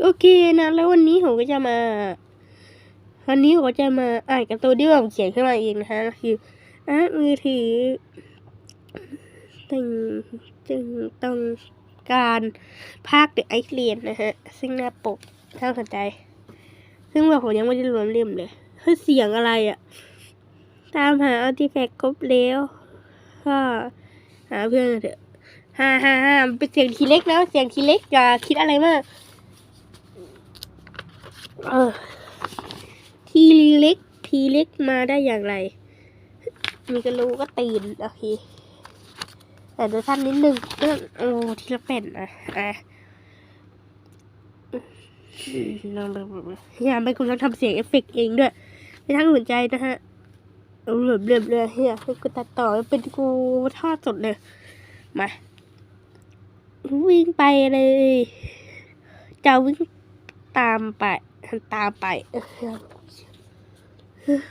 โอเคนะ แล้ววันนี้ผมก็จะมา วันนี้ผมก็จะมาอ่านการ์ตูนที่ผมเขียนขึ้นมาเองนะฮะคืออะมือถือตึงจึงต้องการภาคเดอะไอซ์เลียนนะฮะ ซึ่งหน้าปกน่าสนใจ ซึ่งว่าผมยังไม่ได้รวมเล่มเลยเฮ้ยเสียงอะไรอะ่ะ ตามหาอาร์ติแฟกต์ครบแล้วก็หาเพื่อนกันเถอะฮ่าฮ่าฮ่าเป็นเสียงทีเล็กแล้ว เสียงทีเล็กอย่าคิดอะไรมาก เออทีเล็กทีเล็กมาได้อย่างไร มีกระลูก็ตีนโอเคแต่จะสั้นนิดนึงเรื่องโอ้ทีละเป็นอะอะอืมลองย่าไปคุณลองทำเสียงเอฟเฟกต์เองด้วยไม่ทั้งหัวใจนะฮะเอาเหลือเหลือเฮียกูตัดต่อเป็นกูทอดสดเลย มา วิ่งไปเลย จะวิ่งตามไป ตามไป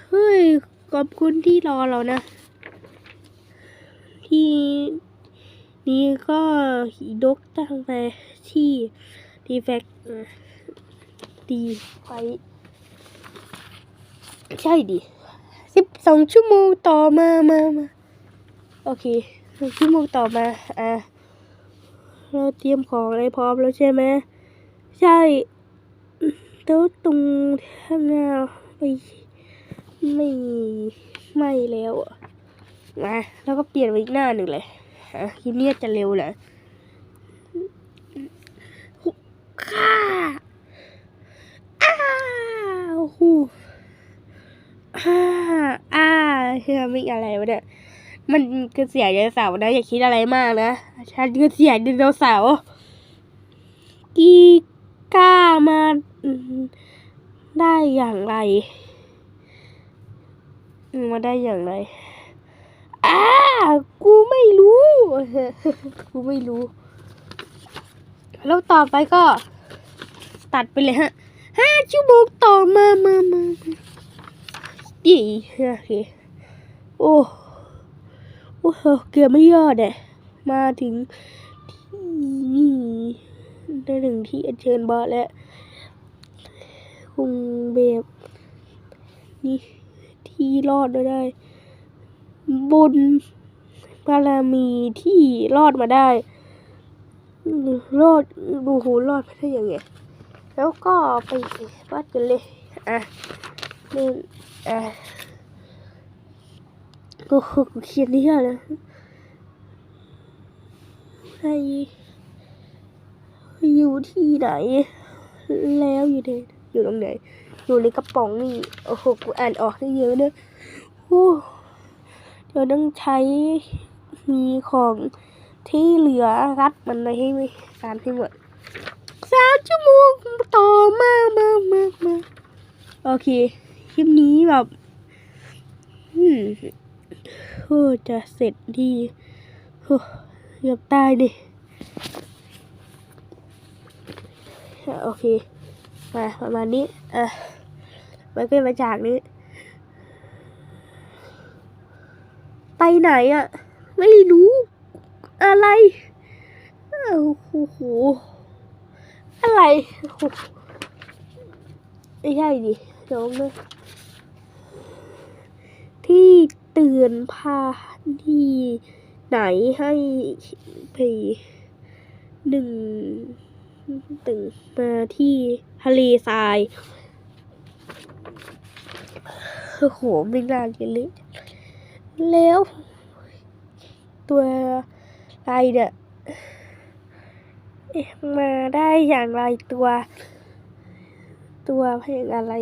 เฮ้ยขอบคุณที่รอเรานะ ที่นี่ก็ดกตั้งไปที่ดีแฟกดีไป ใช่ดิสิบสองชั่วโมงต่อมามามาโอเคสองชั่วโมงต่อมาอะเราเตรียมของอะไรพร้อมแล้วใช่ไหมใช่ แล้วตรงข้างหน้าไม่ไม่ไม่แล้วอะมาแล้วก็เปลี่ยนไปอีกหน้าหนึ่งเลยฮะคลิปนี้จะเร็วเหรอค่าอ้าวหูอ้าอ้าเชื่อไม่อะไรวะเนี่ยมันคือเสียงไดโนเสาร์นะอย่าคิดอะไรมากนะฉันคือเสียงไดโนเสาร์กีก้ามา ได้อย่างไรมาได้อย่างไรอ้ากูไม่รู้ กูไม่รู้ แล้วต่อไปก็ ตัดไปเลยฮะห้าชั่วโมงต่อมามามาดีโอเคโอ้โอ้โหเกือบไม่ยอดเนี่ยมาถึงที่นี่ได้ถึงที่อัญเชิญบอสแล้ว คงแบบนี่ที่รอดมาได้บนบารมีที่รอดมาได้ รอดโอ้โหรอดมาได้ยังไง แล้วก็ไปวัดกันเลย อะเล่นอะโอ้โหเขียนนี่อะไรในอยู่ที่ไหน แล้วอยู่ใน อยู่ตรงไหน อยู่ในกระป๋องนี่ โอ้โห กูอ่านออกได้เยอะเนอะโอ้เดี๋ยวต้องใช้มีของที่เหลือรัดมันไว้ให้ไม่ตามให้หมดสามชั่วโมงต่อมากมากมากมาโอเค คลิปนี้แบบอืมโอ้จะเสร็จดีโอ้เกือบตายดิ โอเค มาประมาณนี้อะมันก็มาจากนี้ ไปไหนอะไม่รู้ อะไรโอ้โหอะไรไม่ใช่ดิน้องนะที่เตือนพาที่ไหนให้ไปหนึ่ง ตึงมาที่ทะเลทรายโอ้โหไม่นานกันเลย แล้ว ตัวอะไรเนี่ยเอ๊ะมาได้อย่างไรตัว ตัวเพลงอะไร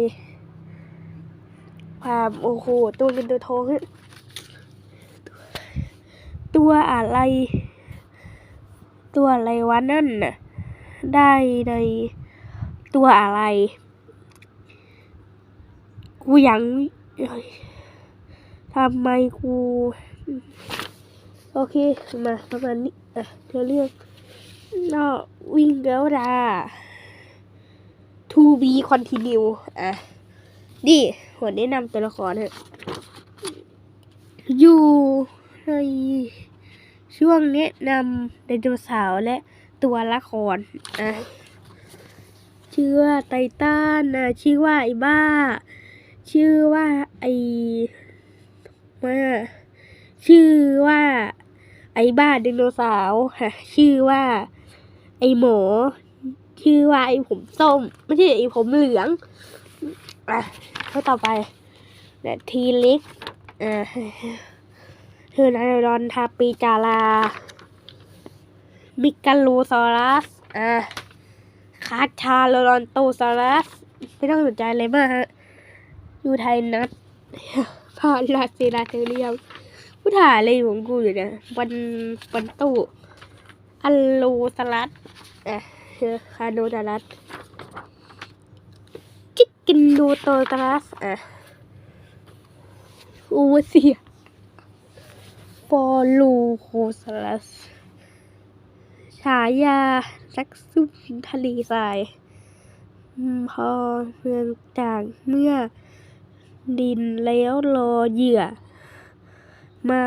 ความโอ้โหตัวเงินตัวทองตัวอะไร ตัวอะไรวะนั่นน่ะ ได้ในตัวอะไร กูยังทำไมกู โอเค มาประมาณนี้อะเดี๋ยวเรื่องนอวิ่งแล้วดา to be continue อะดีหัวแนะนำตัวละครเถอะอยู่ในช่วงแนะนำไดโนเสาร์และ ตัวละครอะชื่อว่าไททันนะชื่อว่าไอ้บ้า ชื่อว่าไอ้ว่าชื่อว่า ไอ้บ้าไดโนเสาร์ฮะชื่อว่า ไอ้หมอ ชื่อว่าไอ้ผมส้ม ไม่ใช่ไอ้ผมเหลือง อะข้อต่อไปและทีเล็กอ่าเทอร์นาดอนทาปิจารา มิกาโลซอรัสอ่าคาชาโลรอนโตซอรัสไม่ต้องสนใจเลยมากฮะยูไทนัสพาลาเซราเทเรียมกูถ่ายอะไรของกูอยู่เนี่ยวันวันตู้อัลโลสลัดอะเออคาโดดารัสจิกกินดูโตตารัสอะอูเซียฟอลูโคสลัส ฉายาสักซุ่มทะเลทรายพอเมืองจากเมื่อดินแล้วรอเหยื่อ มา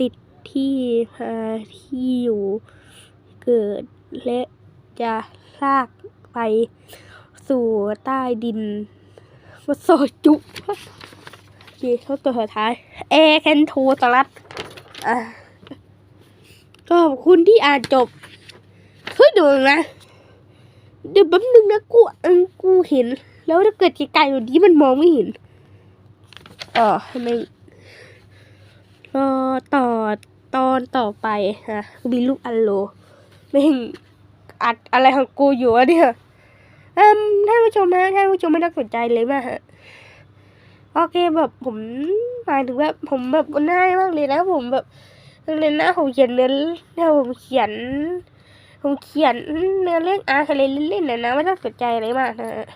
ติดที่หาที่อยู่เกิดและจะลากไปสู่ใต้ดินมาโซจุโอเคเข้าตัวสุดท้ายเอแคนโทสลัดอะก็ขอบคุณที่อ่านจบ เดี๋ยวนะ เดี๋ยวแป๊บนึงนะกูอันกูเห็น แล้วถ้าเกิดไกลๆแบบนี้มันมองไม่เห็นเออทำไมรอต่อตอนต่อไปฮะมีลูกอัลโลไม่เห็นอัดอะไรของกูอยู่อะเนี่ยเอืมท่านผู้ชมฮะท่านผู้ชมไม่ต้องสนใจเลยมากฮะโอเคแบบผมหมายถึงแบบผมแบบง่ายมากเลยนะผมแบบเลยนนะผมเขียนเนื้อถ้าผมเขียน ผมเขียนเนื้อเรื่องอาร์อะไรเล่นๆนะนะไม่ต้องสนใจอะไรมากนะ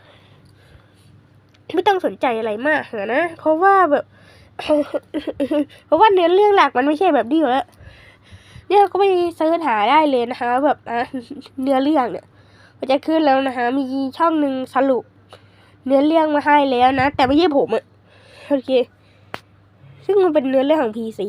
ไม่ต้องสนใจอะไรมากนะ เพราะว่าแบบ เพราะว่าเนื้อเรื่องหลักมันไม่ใช่แบบนี้อยู่แล้วเนี่ยก็ไปเสิร์ชหาได้เลยนะคะ แบบอะเนื้อเรื่องเนี่ย มันจะขึ้นแล้วนะคะ มีช่องหนึ่งสรุป เนื้อเรื่องมาให้แล้วนะ แต่ไม่ใช่ผมอะโอเค ซึ่งมันเป็นเนื้อเรื่องของพีซี